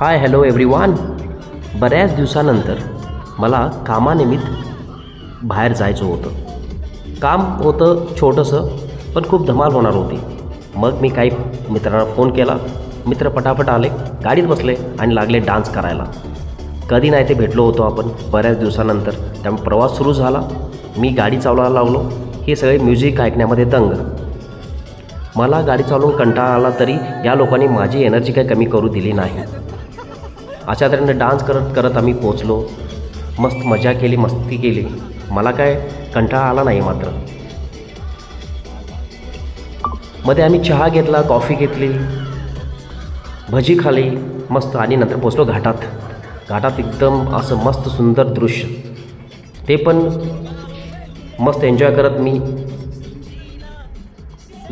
Hi hello everyone बऱ्याच दिवसानंतर मला कामानिमित्त बाहेर जायचं होतं. काम होतं छोटंसं पण खूप धमाल होणार होती. मग मी काही मित्रांना फोन केला. मित्र पटापट आले गाडीत बसले आणि लागले डान्स करायला. कधी नाही ते भेटलो होतो आपण. बऱ्याच दिवसानंतर त्यामुळे प्रवास सुरू झाला. मी गाडी चालवायला लागलो. हे सगळे म्युझिक ऐकण्यामध्ये दंग. मला गाडी चालवून कंटाळा आला तरी या लोकांनी माझी एनर्जी काही कमी करू दिली नाही. अशा तऱ्हेने डान्स करत करत आम्ही पोचलो. मस्त मजा केली मस्ती केली. मला काय कंटाळा आला नाही मात्र. मध्ये आम्ही चहा घेतला कॉफी घेतली भजी खाली मस्त. आणि नंतर पोचलो घाटात. घाटात एकदम असं मस्त सुंदर दृश्य. ते पण मस्त एन्जॉय करत मी.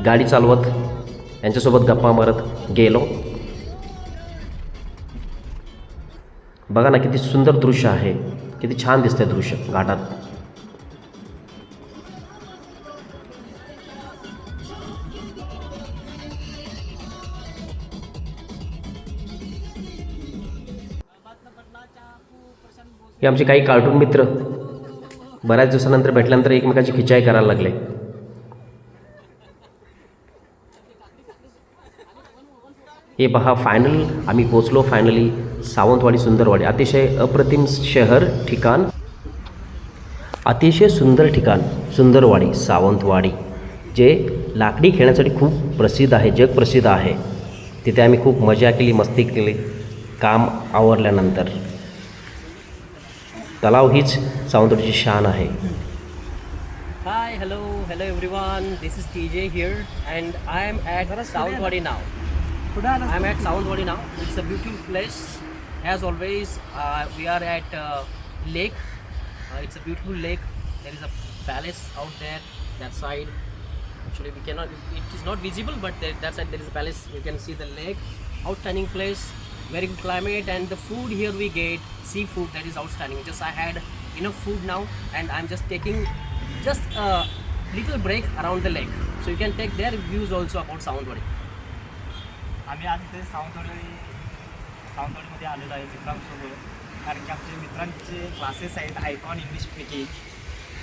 गाडी चालवत यांच्यासोबत गप्पा मारत गेलो. बघा ना किती सुंदर दृश्य आहे. किती छान दिसते दृश्य घाटात. हे आमचे काही कार्टून मित्र बऱ्याच दिवसानंतर भेटल्यानंतर एकमेकाची खिचाई करायला लागले. हे पहा फायनल आम्ही पोचलो फायनली सावंतवाडी सुंदरवाडी. अतिशय अप्रतिम शहर ठिकाण. अतिशय सुंदर ठिकाण सुंदरवाडी सावंतवाडी जे लाकडी खेळण्यासाठी खूप प्रसिद्ध आहे जगप्रसिद्ध आहे. तिथे आम्ही खूप मजा केली मस्ती केली काम आवरल्यानंतर. तलाव हीच सावंतवाडीची शान आहे. Hi, hello, hello everyone. This is TJ here, and I am at Soundwadi now. I am at Soundwadi now. It's a beautiful place. As always, uh, we are at uh, lake. Uh, it's a beautiful lake. There is a palace out there. That side, actually, we cannot. It is not visible, but there, that side there is a palace. You can see the lake. Outstanding place. Very good climate, and the food here we get seafood that is outstanding. Just I had enough food now, and I'm just taking just a little break around the lake. So you can take their views also about Soundwadi. आम्ही आज इथे सावंतवाडी सावंतवाडीमध्ये आलेलो आहे मित्रांसोबत कारण की आमचे मित्रांचे क्लासेस आहेत आयकॉन इंग्लिश स्पीकिंग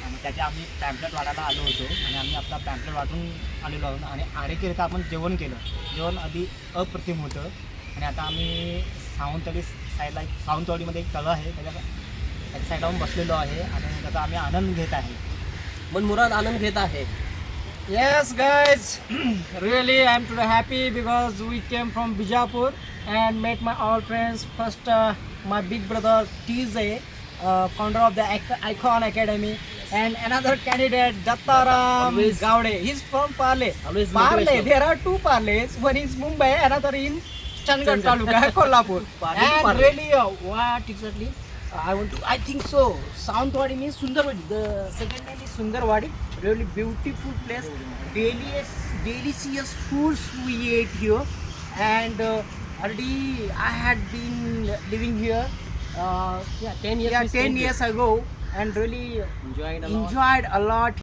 आणि त्याचे आम्ही पॅम्पलेट वाढायला आलो होतो. आणि आम्ही आपला पॅम्पलेट वाटून आलेलो आहोत. आणि आरेकरिता आपण जेवण केलं. जेवण आधी अप्रतिम होतं. आणि आता आम्ही सावंतवाडी साईडला एक सावंतवाडीमध्ये एक तळं आहे. त्याच्या त्याच्या साईडला बसलेलो आहे. आणि त्याचा आम्ही आनंद घेत आहे. मन मुराद आनंद घेत आहे. Yes, guys, really I'm today happy because we came from Bijapur and met my old friends. First, uh, my big brother TJ, uh, founder of the Ic- Icon Academy, and another candidate Dattaram Gowde. He's from Parle. Parle. There are two Parles. One is Mumbai, another in Changat. Taluka, Kolhapur. And Parle. really, uh, what exactly? I want to. I think so. Soundwadi means Sundarwadi. The second name is Sundarwadi. Really beautiful place. Delicious, delicious foods we ate here, and uh, already I had been living here. Uh, Yeah, 10 years. yeah, ten years ago, and really Enjoyed a lot. enjoyed a lot